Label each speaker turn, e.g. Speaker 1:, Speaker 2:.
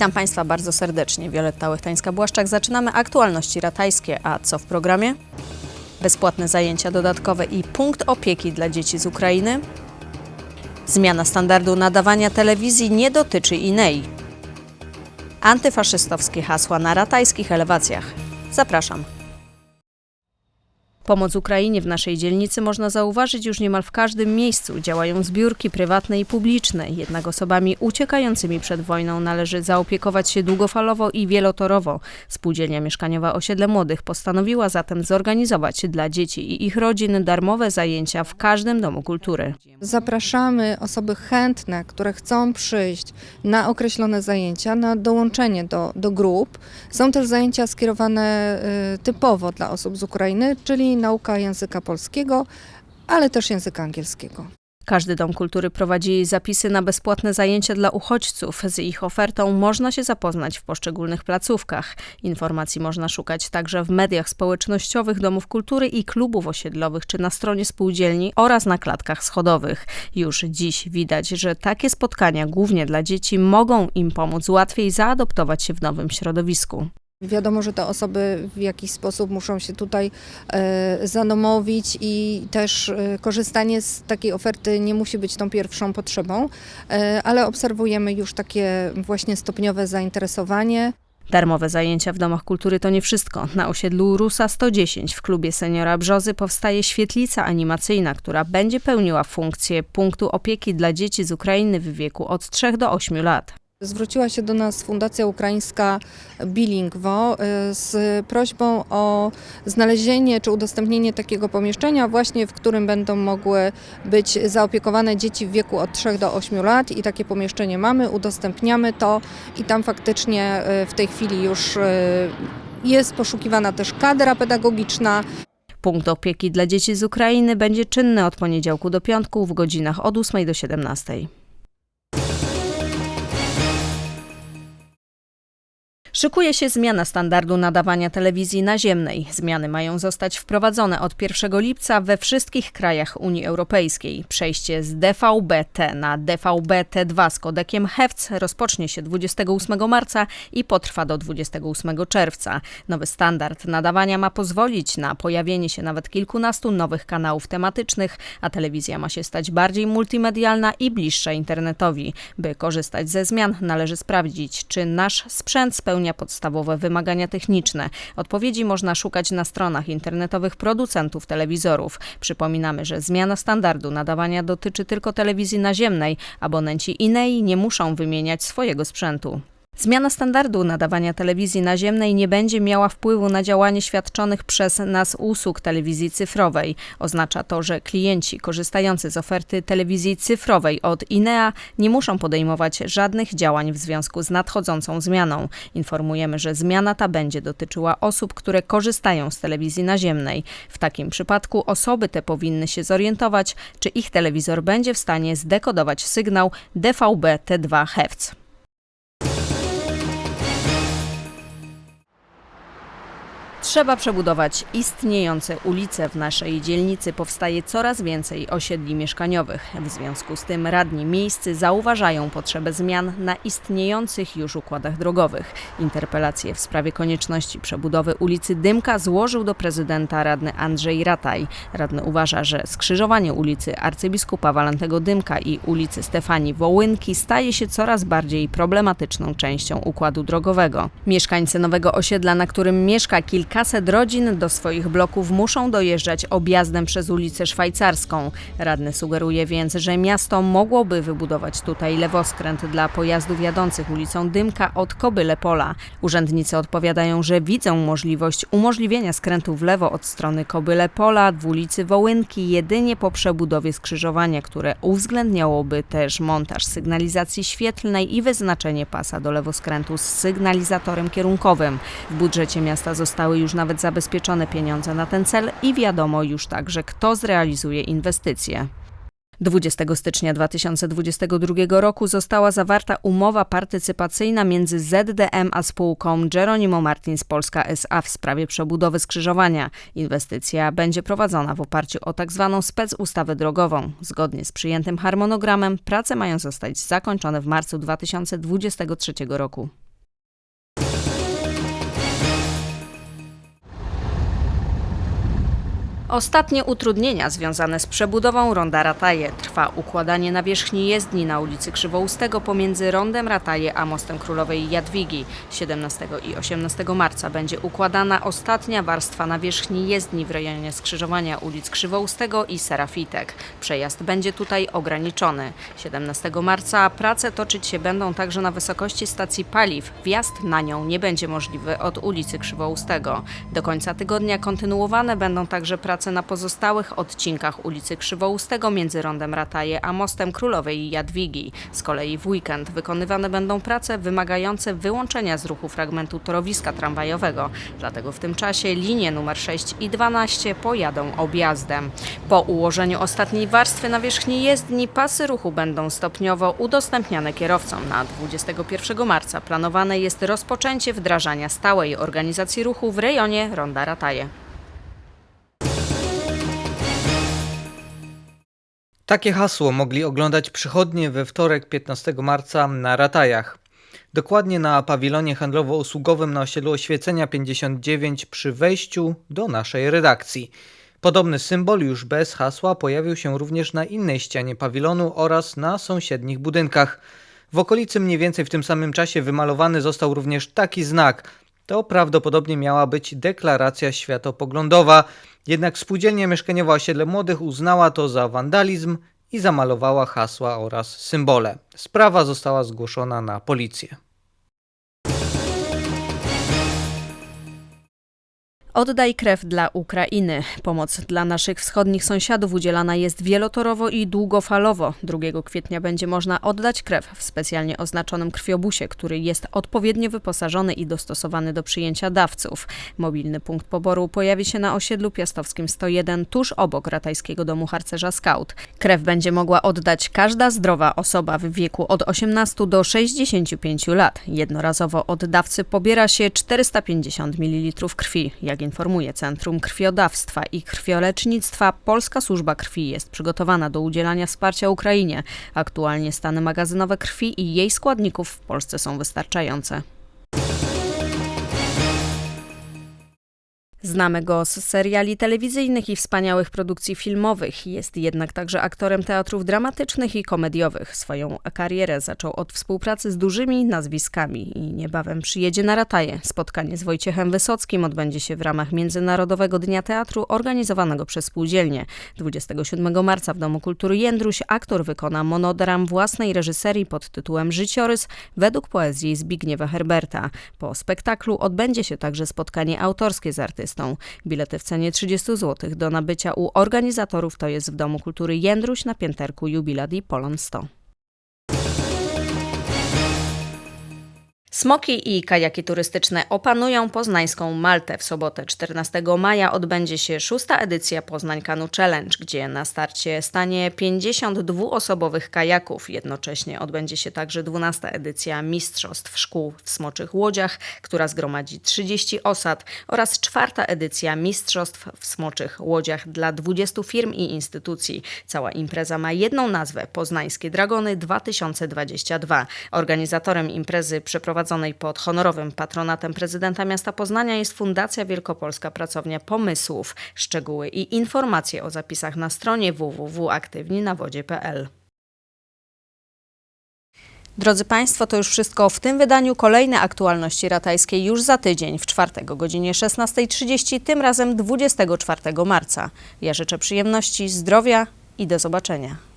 Speaker 1: Witam Państwa bardzo serdecznie. Wioletta Łechtańska-Błaszczak. Zaczynamy aktualności ratajskie. A co w programie? Bezpłatne zajęcia dodatkowe i punkt opieki dla dzieci z Ukrainy. Zmiana standardu nadawania telewizji nie dotyczy Inei. Antyfaszystowskie hasła na ratajskich elewacjach. Zapraszam. Pomoc Ukrainie w naszej dzielnicy można zauważyć już niemal w każdym miejscu. Działają zbiórki prywatne i publiczne. Jednak osobami uciekającymi przed wojną należy zaopiekować się długofalowo i wielotorowo. Spółdzielnia Mieszkaniowa Osiedle Młodych postanowiła zatem zorganizować dla dzieci i ich rodzin darmowe zajęcia w każdym domu kultury.
Speaker 2: Zapraszamy osoby chętne, które chcą przyjść na określone zajęcia, na dołączenie do, do grup. Są też zajęcia skierowane y, typowo dla osób z Ukrainy, czyli nauka języka polskiego, ale też języka angielskiego.
Speaker 1: Każdy dom kultury prowadzi zapisy na bezpłatne zajęcia dla uchodźców. Z ich ofertą można się zapoznać w poszczególnych placówkach. Informacji można szukać także w mediach społecznościowych domów kultury i klubów osiedlowych czy na stronie spółdzielni oraz na klatkach schodowych. Już dziś widać, że takie spotkania głównie dla dzieci mogą im pomóc łatwiej zaadoptować się w nowym środowisku.
Speaker 2: Wiadomo, że te osoby w jakiś sposób muszą się tutaj e, zanomowić i też e, korzystanie z takiej oferty nie musi być tą pierwszą potrzebą, e, ale obserwujemy już takie właśnie stopniowe zainteresowanie.
Speaker 1: Darmowe zajęcia w domach kultury to nie wszystko. Na osiedlu Rusa 110 w klubie seniora Brzozy powstaje świetlica animacyjna, która będzie pełniła funkcję punktu opieki dla dzieci z Ukrainy w wieku od 3 do 8 lat.
Speaker 2: Zwróciła się do nas Fundacja Ukraińska Bilingwo y, z prośbą o znalezienie czy udostępnienie takiego pomieszczenia właśnie, w którym będą mogły być zaopiekowane dzieci w wieku od 3 do 8 lat i takie pomieszczenie mamy, udostępniamy to i tam faktycznie y, w tej chwili już y, jest poszukiwana też kadra pedagogiczna.
Speaker 1: Punkt opieki dla dzieci z Ukrainy będzie czynny od poniedziałku do piątku w godzinach od 8 do 17. Szykuje się zmiana standardu nadawania telewizji naziemnej. Zmiany mają zostać wprowadzone od 1 lipca we wszystkich krajach Unii Europejskiej. Przejście z DVB-T na DVB-T2 z kodekiem HEVC rozpocznie się 28 marca i potrwa do 28 czerwca. Nowy standard nadawania ma pozwolić na pojawienie się nawet kilkunastu nowych kanałów tematycznych, a telewizja ma się stać bardziej multimedialna i bliższa internetowi. By korzystać ze zmian, należy sprawdzić, czy nasz sprzęt spełnia podstawowe wymagania techniczne. Odpowiedzi można szukać na stronach internetowych producentów telewizorów. Przypominamy, że zmiana standardu nadawania dotyczy tylko telewizji naziemnej. Abonenci innej nie muszą wymieniać swojego sprzętu. Zmiana standardu nadawania telewizji naziemnej nie będzie miała wpływu na działanie świadczonych przez nas usług telewizji cyfrowej. Oznacza to, że klienci korzystający z oferty telewizji cyfrowej od INEA nie muszą podejmować żadnych działań w związku z nadchodzącą zmianą. Informujemy, że zmiana ta będzie dotyczyła osób, które korzystają z telewizji naziemnej. W takim przypadku osoby te powinny się zorientować, czy ich telewizor będzie w stanie zdekodować sygnał DVB-T2 Hz. Trzeba przebudować istniejące ulice. W naszej dzielnicy powstaje coraz więcej osiedli mieszkaniowych. W związku z tym radni miejscy zauważają potrzebę zmian na istniejących już układach drogowych. Interpelację w sprawie konieczności przebudowy ulicy Dymka złożył do prezydenta radny Andrzej Rataj. Radny uważa, że skrzyżowanie ulicy arcybiskupa Walentego Dymka i ulicy Stefanii Wołynki staje się coraz bardziej problematyczną częścią układu drogowego. Mieszkańcy nowego osiedla, na którym mieszka kilka Kilkaset rodzin do swoich bloków muszą dojeżdżać objazdem przez ulicę Szwajcarską. Radny sugeruje więc, że miasto mogłoby wybudować tutaj lewoskręt dla pojazdów jadących ulicą Dymka od Kobyle Pola. Urzędnicy odpowiadają, że widzą możliwość umożliwienia skrętu w lewo od strony Kobyle Pola w ulicy Wołynki jedynie po przebudowie skrzyżowania, które uwzględniałoby też montaż sygnalizacji świetlnej i wyznaczenie pasa do lewoskrętu z sygnalizatorem kierunkowym. W budżecie miasta zostały już nawet zabezpieczone pieniądze na ten cel i wiadomo już także, kto zrealizuje inwestycje. 20 stycznia 2022 roku została zawarta umowa partycypacyjna między ZDM a spółką Geronimo Martins Polska SA w sprawie przebudowy skrzyżowania. Inwestycja będzie prowadzona w oparciu o tzw. Tak specustawę drogową. Zgodnie z przyjętym harmonogramem prace mają zostać zakończone w marcu 2023 roku. Ostatnie utrudnienia związane z przebudową ronda Rataje. Trwa układanie nawierzchni jezdni na ulicy Krzywoustego pomiędzy rondem Rataje a mostem Królowej Jadwigi. 17 i 18 marca będzie układana ostatnia warstwa nawierzchni jezdni w rejonie skrzyżowania ulic Krzywoustego i Serafitek. Przejazd będzie tutaj ograniczony. 17 marca prace toczyć się będą także na wysokości stacji paliw. Wjazd na nią nie będzie możliwy od ulicy Krzywoustego. Do końca tygodnia kontynuowane będą także prace na pozostałych odcinkach ulicy Krzywoustego między rondem Rataje a mostem Królowej Jadwigi. Z kolei w weekend wykonywane będą prace wymagające wyłączenia z ruchu fragmentu torowiska tramwajowego. Dlatego w tym czasie linie numer 6 i 12 pojadą objazdem. Po ułożeniu ostatniej warstwy nawierzchni jezdni pasy ruchu będą stopniowo udostępniane kierowcom. Na 21 marca planowane jest rozpoczęcie wdrażania stałej organizacji ruchu w rejonie Ronda Rataje.
Speaker 3: Takie hasło mogli oglądać przychodnie we wtorek 15 marca na Ratajach. Dokładnie na pawilonie handlowo-usługowym na osiedlu Oświecenia 59 przy wejściu do naszej redakcji. Podobny symbol już bez hasła pojawił się również na innej ścianie pawilonu oraz na sąsiednich budynkach. W okolicy mniej więcej w tym samym czasie wymalowany został również taki znak. To prawdopodobnie miała być deklaracja światopoglądowa, jednak spółdzielnia mieszkaniowa osiedle młodych uznała to za wandalizm i zamalowała hasła oraz symbole. Sprawa została zgłoszona na policję.
Speaker 1: Oddaj krew dla Ukrainy. Pomoc dla naszych wschodnich sąsiadów udzielana jest wielotorowo i długofalowo. 2 kwietnia będzie można oddać krew w specjalnie oznaczonym krwiobusie, który jest odpowiednio wyposażony i dostosowany do przyjęcia dawców. Mobilny punkt poboru pojawi się na osiedlu piastowskim 101 tuż obok Ratajskiego Domu Harcerza Scout. Krew będzie mogła oddać każda zdrowa osoba w wieku od 18 do 65 lat. Jednorazowo od dawcy pobiera się 450 ml krwi. Jak informuje Centrum Krwiodawstwa i Krwiolecznictwa, Polska Służba Krwi jest przygotowana do udzielania wsparcia Ukrainie. Aktualnie stany magazynowe krwi i jej składników w Polsce są wystarczające. Znamy go z seriali telewizyjnych i wspaniałych produkcji filmowych. Jest jednak także aktorem teatrów dramatycznych i komediowych. Swoją karierę zaczął od współpracy z dużymi nazwiskami i niebawem przyjedzie na Rataje. Spotkanie z Wojciechem Wysockim odbędzie się w ramach Międzynarodowego Dnia Teatru organizowanego przez spółdzielnię. 27 marca w Domu Kultury Jędruś aktor wykona monodram własnej reżyserii pod tytułem Życiorys według poezji Zbigniewa Herberta. Po spektaklu odbędzie się także spotkanie autorskie z artystą. Bilety w cenie 30 zł do nabycia u organizatorów to jest w Domu Kultury Jędruś na pięterku Jubiladi Polon 100. Smoki i kajaki turystyczne opanują poznańską Maltę. W sobotę 14 maja odbędzie się szósta edycja Poznań Kanu Challenge, gdzie na starcie stanie 52-osobowych kajaków. Jednocześnie odbędzie się także 12 edycja Mistrzostw Szkół w Smoczych Łodziach, która zgromadzi 30 osad oraz czwarta edycja Mistrzostw w Smoczych Łodziach dla 20 firm i instytucji. Cała impreza ma jedną nazwę – Poznańskie Dragony 2022. Organizatorem imprezy przeprowadzonej pod honorowym patronatem prezydenta miasta Poznania jest Fundacja Wielkopolska Pracownia Pomysłów. Szczegóły i informacje o zapisach na stronie www.aktywni-na-wodzie.pl. Drodzy Państwo, to już wszystko w tym wydaniu. Kolejne aktualności ratajskie już za tydzień, w czwartek o godzinie 16.30, tym razem 24 marca. Ja życzę przyjemności, zdrowia i do zobaczenia.